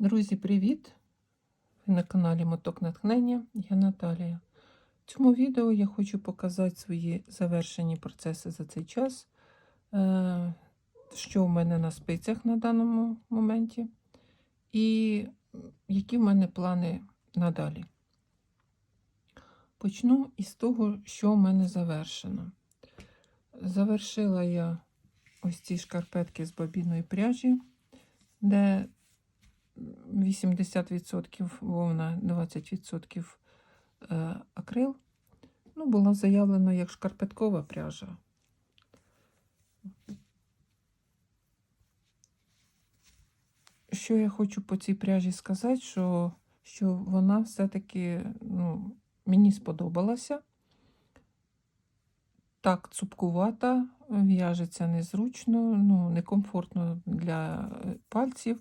Друзі, привіт! Ви на каналі Моток Натхнення. Я Наталія. В цьому відео я хочу показати свої завершені процеси за цей час, е, що в мене на спицях на даному моменті, і які в мене плани надалі. Почну із того, що в мене завершено. Завершила я ось ці шкарпетки з бобінної пряжі, де 80% вовна, 20% е, акрил. Ну, було заявлено як шкарпеткова пряжа. Що я хочу по цій пряжі сказати, що, що вона все-таки ну, мені сподобалася. Так, цупкувата, в'яжеться незручно, ну, некомфортно для пальців.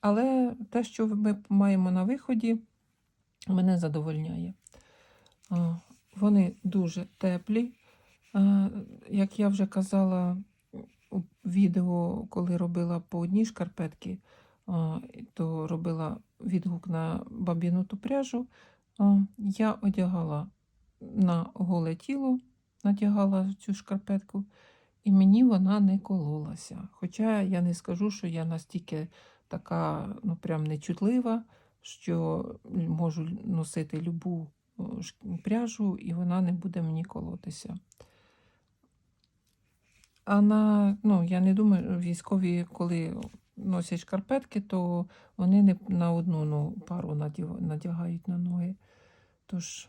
Але те, що ми маємо на виході, мене задовольняє. Вони дуже теплі. Як я вже казала у відео, коли робила по одній шкарпетки, а, то робила відгук на бабіну ту пряжу. Я одягала на голе тіло, надягала цю шкарпетку, і мені вона не кололася. Хоча я не скажу, що я настільки така ну, прям нечутлива, що можу носити любу пряжу, і вона не буде мені колотися. А на, ну, я не думаю, військові, коли носять шкарпетки, то вони не на одну ну, пару надягають на ноги. Тож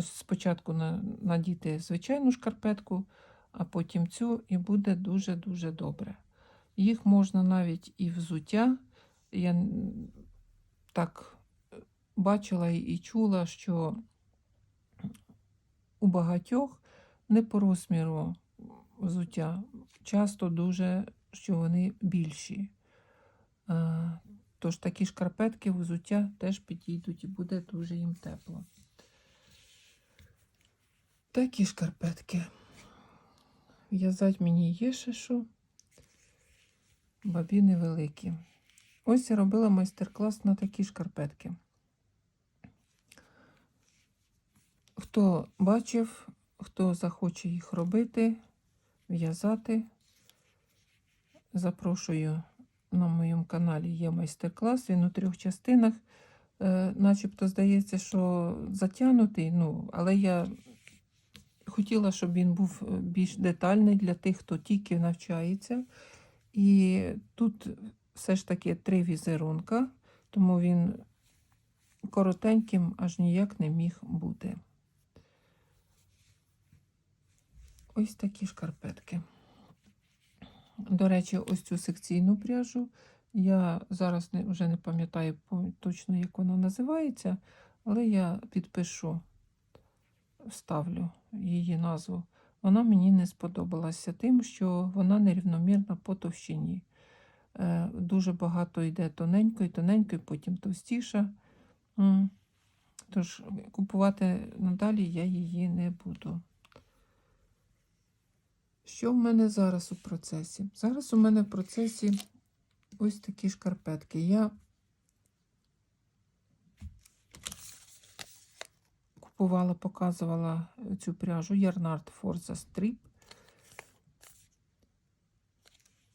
спочатку на, надіти звичайну шкарпетку, а потім цю, і буде дуже-дуже добре. Їх можна навіть і взуття. Я так е, бачила і- чула, що у багатьох не по розміру взуття, часто дуже, що вони більші. Тож такі шкарпетки взуття теж підійдуть і буде дуже їм тепло. Такі шкарпетки. В'язать мені є ще що. Бабіни великі. Ось я робила майстер-клас на такі шкарпетки. Хто бачив, хто захоче їх робити, в'язати, запрошую на моєму каналі є майстер-клас, він у трьох частинах. Е, начебто здається, що затягнутий, ну, але я хотіла, щоб він був е, більш детальний для тих, хто тільки навчається. І тут все ж таки три візерунка, тому він коротеньким аж ніяк не міг бути. Ось такі шкарпетки. До речі, ось цю секційну пряжу. Я зараз не, вже не пам'ятаю точно, як вона називається, але я підпишу, вставлю її назву. Вона мені не сподобалася тим, що вона нерівномірна по товщині. Е, Дуже багато йде тоненької, тоненької, потім товстіша. Тож купувати надалі я її не буду. Що в мене зараз у процесі? Зараз у мене в процесі ось такі шкарпетки. Я купувала, показувала цю пряжу Ярнард Forza Strip.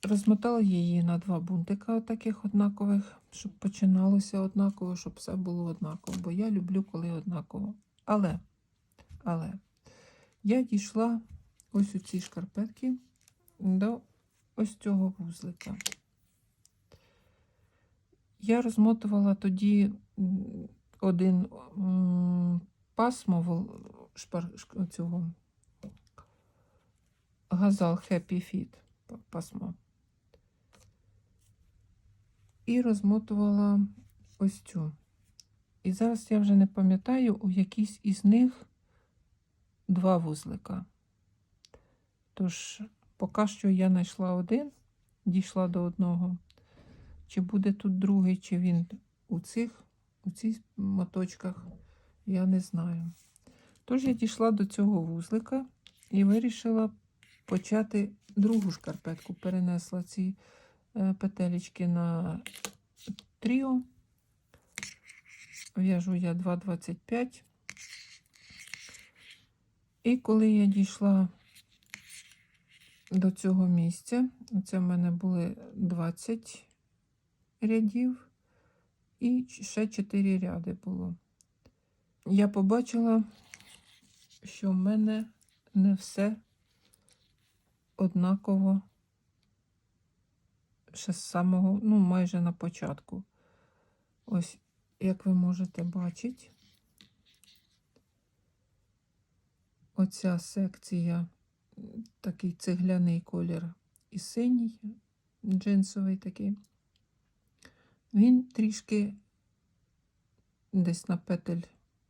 Розмотала її на два бунтика таких однакових, щоб починалося однаково, щоб все було однаково. Бо я люблю, коли однаково. Але, але я дійшла ось у ці шкарпетки до ось цього вузлика. Я розмотувала тоді один пасмо шпар, цього газал Happy Fit пасмо. І розмотувала ось цю. І зараз я вже не пам'ятаю, у якійсь із них два вузлика. Тож, поки що я знайшла один, дійшла до одного. Чи буде тут другий, чи він у цих, у цих моточках, я не знаю. Тож я дійшла до цього вузлика і вирішила почати другу шкарпетку. Перенесла ці е, петелечки на тріо. В'яжу я 2,25. І коли я дійшла до цього місця, це в мене були 20 рядів, і ще 4 ряди було. Я побачила, що в мене не все однаково ще з самого, ну, майже на початку. Ось, як ви можете бачити, оця секція, такий цегляний колір і синій, джинсовий такий. Він трішки десь на петель,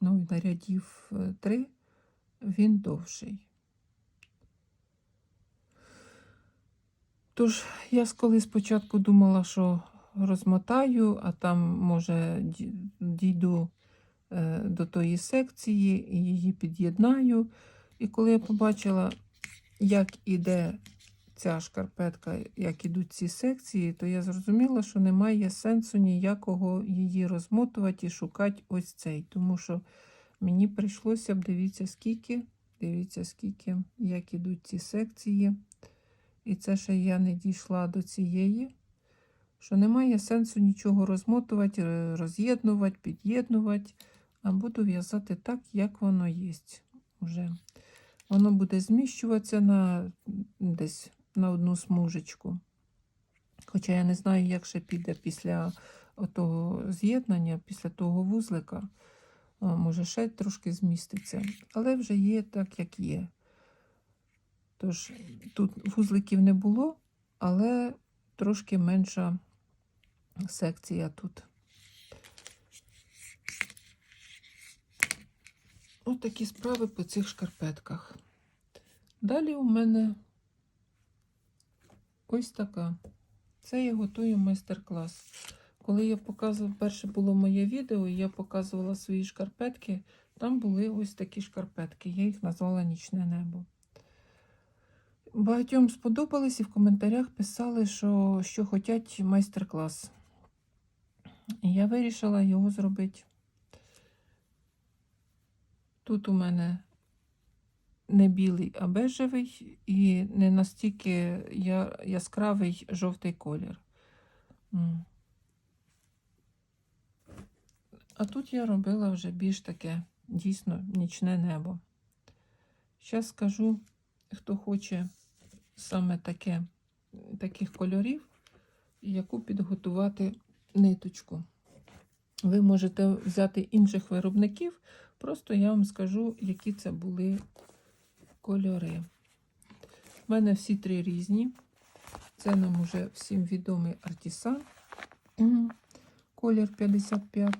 ну, на рядів е, три, він довший. Тож, я коли спочатку думала, що розмотаю, а там, може, дійду е, до тої секції і її під'єднаю. І коли я побачила, як іде ця шкарпетка, як ідуть ці секції, то я зрозуміла, що немає сенсу ніякого її розмотувати і шукати ось цей. Тому що мені прийшлося б, дивіться, скільки, дивіться, скільки, як ідуть ці секції. І це ще я не дійшла до цієї, що немає сенсу нічого розмотувати, роз'єднувати, під'єднувати, а буду в'язати так, як воно є. Уже. Воно буде зміщуватися на десь на одну смужечку. Хоча я не знаю, як ще піде після того з'єднання, після того вузлика. Може, ще трошки зміститься. Але вже є так, як є. Тож тут вузликів не було, але трошки менша секція тут. Ось такі справи по цих шкарпетках. Далі у мене ось така. Це я готую майстер-клас. Коли я показувала, перше було моє відео, я показувала свої шкарпетки, там були ось такі шкарпетки. Я їх назвала Нічне небо. Багатьом сподобались і в коментарях писали, що, що хочуть майстер-клас. Я вирішила його зробити. Тут у мене не білий, а бежевий і не настільки яскравий жовтий колір. А тут я робила вже більш таке дійсно нічне небо. Зараз скажу, хто хоче саме таке, таких кольорів, яку підготувати ниточку. Ви можете взяти інших виробників, просто я вам скажу, які це були кольори. У мене всі три різні. Це нам уже всім відомий артісан. Колір 55.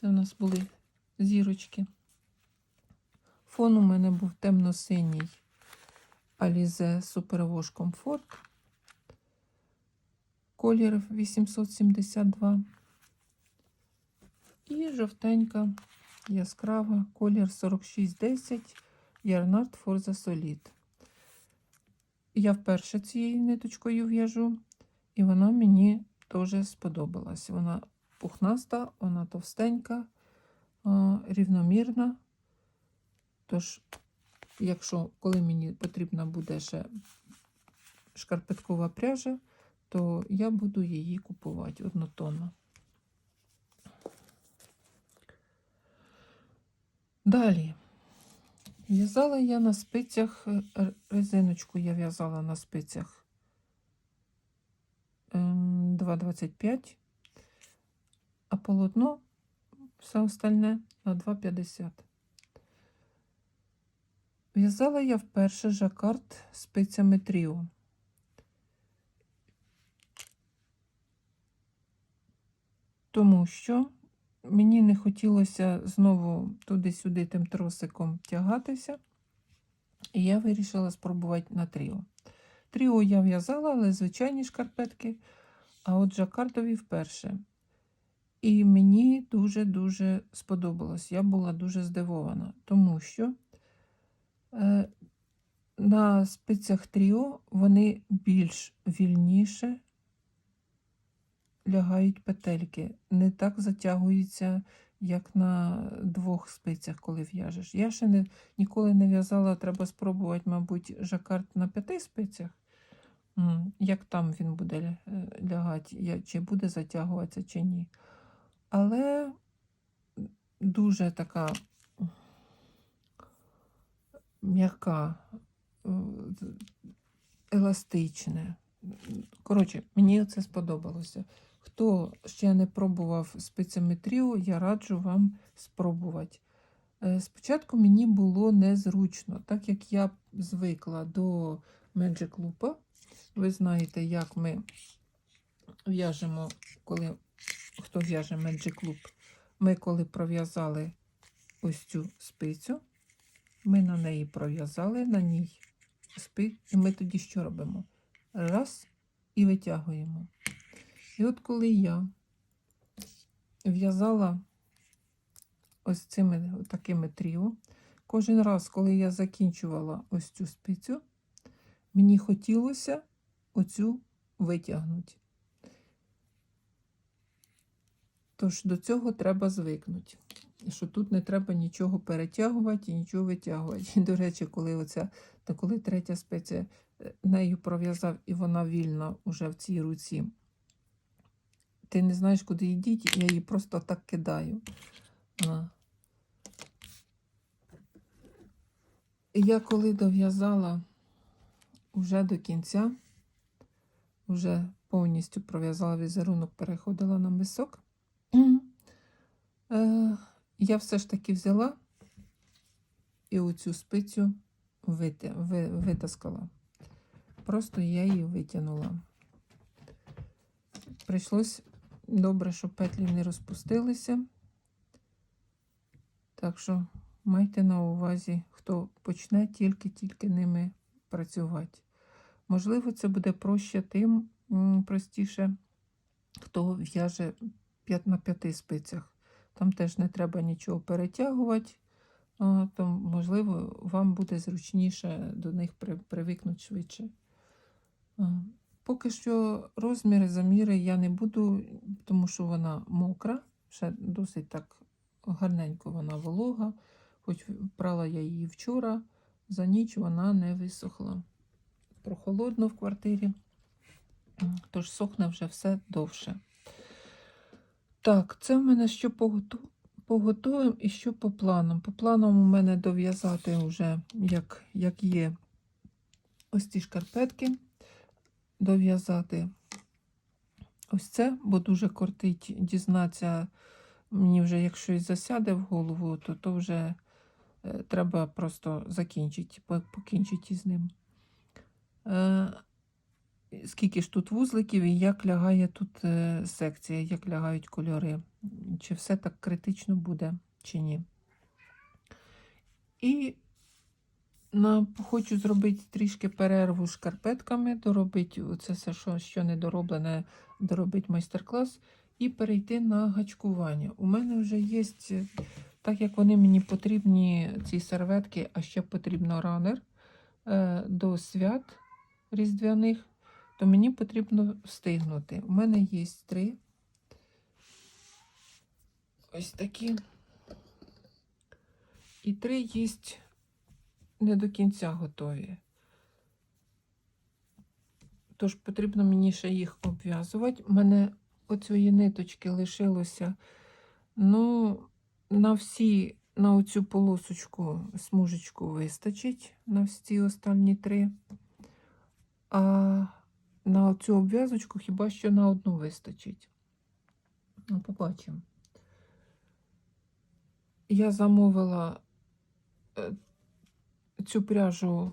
Це у нас були зірочки. Фон у мене був темно-синій Alize Superwash Comfort. Колір 872. І жовтенька, яскрава, колір 4610 Ярнард Forza Solid. Я вперше цією ниточкою в'яжу, і вона мені теж сподобалась. Вона пухнаста, вона товстенька, рівномірна. Тож, якщо коли мені потрібна буде ще шкарпеткова пряжа, то я буду її купувати однотонно. Далі. В'язала я на спицях е, резиночку, я в'язала на спицях ем, 2,25, а полотно все остальне на 2,50. В'язала я вперше жакард спицями тріо. Тому що мені не хотілося знову туди-сюди тим тросиком тягатися, і я вирішила спробувати на тріо. Тріо я в'язала, але звичайні шкарпетки, а от жакардові вперше. І мені дуже-дуже сподобалось. Я була дуже здивована, тому що е, на спицях тріо вони більш вільніше лягають петельки, не так затягуються, як на двох спицях, коли в'яжеш. Я ще не, ніколи не в'язала, треба спробувати, мабуть, жакард на п'яти спицях. Як там він буде лягати, чи буде затягуватися, чи ні. Але дуже така м'яка, е, еластичне. Коротше, мені це сподобалося. Хто ще не пробував спеціметрію, я раджу вам спробувати. Е, Спочатку мені було незручно, так як я звикла до Magic Loop. Ви знаєте, як ми в'яжемо, коли хто в'яже Magic Loop. Ми коли пров'язали ось цю спицю, ми на неї пров'язали, на ній спи, і ми тоді що робимо? Раз і витягуємо. І от коли я в'язала ось цими такими тріо, кожен раз, коли я закінчувала ось цю спицю, мені хотілося оцю витягнути. Тож до цього треба звикнути. Що тут не треба нічого перетягувати і нічого витягувати. І, до речі, коли оця, та коли третя спеція е, нею пров'язав, і вона вільна уже в цій руці, ти не знаєш, куди йдіть, я її просто так кидаю. А. Я коли дов'язала уже до кінця, вже повністю пров'язала візерунок, переходила на мисок. Е, я все ж таки взяла і оцю спицю вити, ви, витаскала. Просто я її витягнула. Прийшлось добре, щоб петлі не розпустилися. Так що майте на увазі, хто почне тільки-тільки ними працювати. Можливо, це буде проще тим простіше, хто в'яже на п'яти спицях. Там теж не треба нічого перетягувати, то, можливо, вам буде зручніше до них привикнути швидше. Поки що розміри, заміри я не буду, тому що вона мокра, ще досить так гарненько вона волога, хоч прала я її вчора, за ніч вона не висохла. Прохолодно в квартирі, тож сохне вже все довше. Так, це в мене що по готовим і що по планам. По планам у мене дов'язати вже, як, як є, ось ці шкарпетки, дов'язати ось це, бо дуже кортить дізнатися, мені вже як щось засяде в голову, то, то вже е, треба просто закінчити, покінчити з ним. Е, скільки ж тут вузликів і як лягає тут е, секція, як лягають кольори. Чи все так критично буде, чи ні. І на, хочу зробити трішки перерву шкарпетками, доробити це все, що, що не доробити майстер-клас і перейти на гачкування. У мене вже є, так як вони мені потрібні, ці серветки, а ще потрібно ранер е, до свят різдвяних то мені потрібно встигнути. У мене є три. Ось такі. І три є не до кінця готові. Тож потрібно мені ще їх обв'язувати. У мене оцієї ниточки лишилося, ну, на всі, на оцю полосочку, смужечку вистачить, на всі останні три. А на цю обв'язочку хіба що на одну вистачить. Ну, побачимо. Я замовила е, цю пряжу,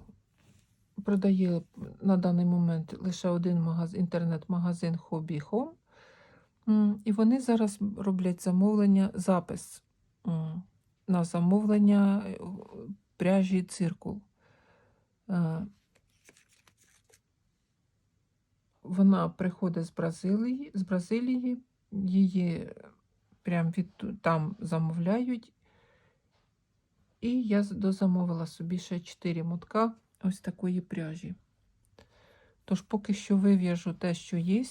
продає на даний момент лише один магаз, інтернет-магазин Hobby Home. І вони зараз роблять замовлення, запис на замовлення е, пряжі циркул. Е, Вона приходить з Бразилії, з Бразилії, її прям від там замовляють. І я дозамовила собі ще 4 мотка ось такої пряжі. Тож, поки що вив'яжу те, що є,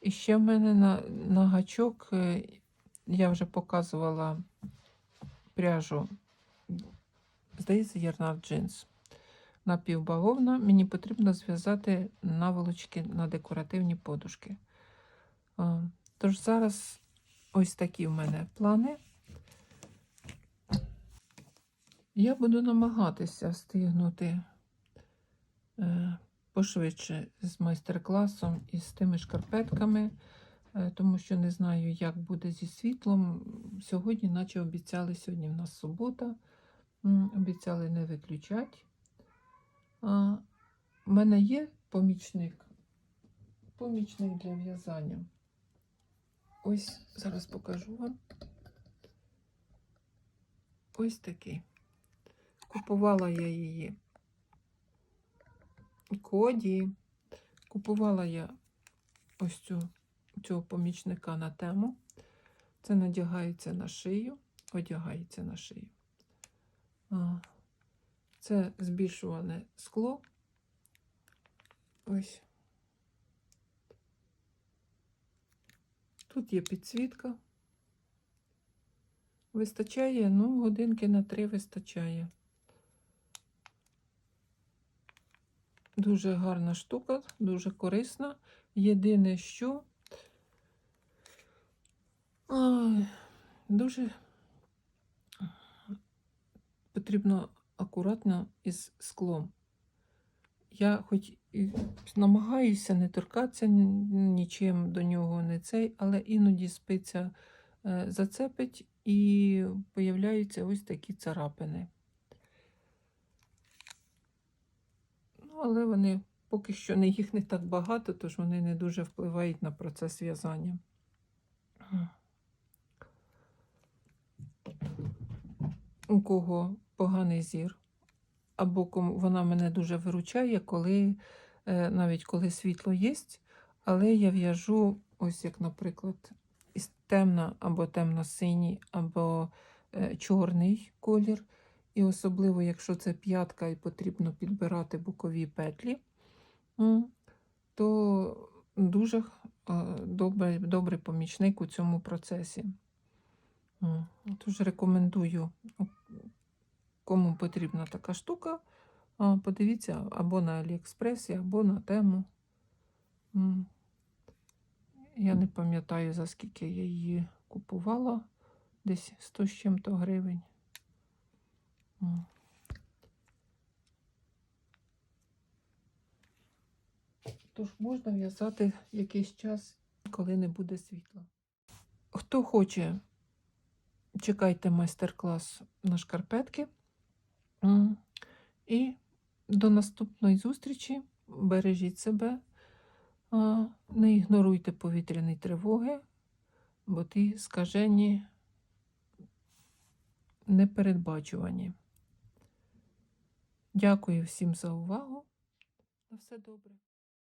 І ще в мене на, на гачок, е, я вже показувала пряжу, здається, Ярнар джинс. Напівбавовна. Мені потрібно зв'язати наволочки на декоративні подушки. Тож зараз ось такі в мене плани. Я буду намагатися встигнути е, пошвидше з майстер-класом і з тими шкарпетками, е, тому що не знаю, як буде зі світлом. Сьогодні, наче обіцяли, сьогодні в нас субота, обіцяли не виключати. В мене є помічник, помічник для в'язання. Ось зараз покажу вам. Ось такий. Купувала я її коді. Купувала я ось цю, цього помічника на тему. Це надягається на шию, одягається на шию. Це збільшуване скло. Ось. Тут є підсвітка. Вистачає, ну, годинки на три вистачає. Дуже гарна штука, дуже корисна. Єдине, що дуже потрібно акуратно із склом. Я хоч і намагаюся не торкатися нічим до нього, не цей, але іноді спиця е, зацепить і появляються ось такі царапини. Ну, але вони поки що не їх не так багато, тож вони не дуже впливають на процес в'язання. У кого поганий зір, або кому вона мене дуже виручає, коли е, навіть коли світло є, але я в'яжу, ось як, наприклад, із темно або темно-синій, або е, чорний колір. І особливо, якщо це п'ятка і потрібно підбирати бокові петлі, то дуже е, добрий, добрий помічник у цьому процесі. Тож рекомендую, кому потрібна така штука, подивіться або на Аліекспресі, або на тему. Я не пам'ятаю, за скільки я її купувала, десь 100 з чим-то гривень. Тож можна в'язати якийсь час, коли не буде світла. Хто хоче, чекайте майстер-клас на шкарпетки. І до наступної зустрічі. Бережіть себе, не ігноруйте повітряні тривоги, бо ті скажені непередбачувані. Дякую всім за увагу. На все добре.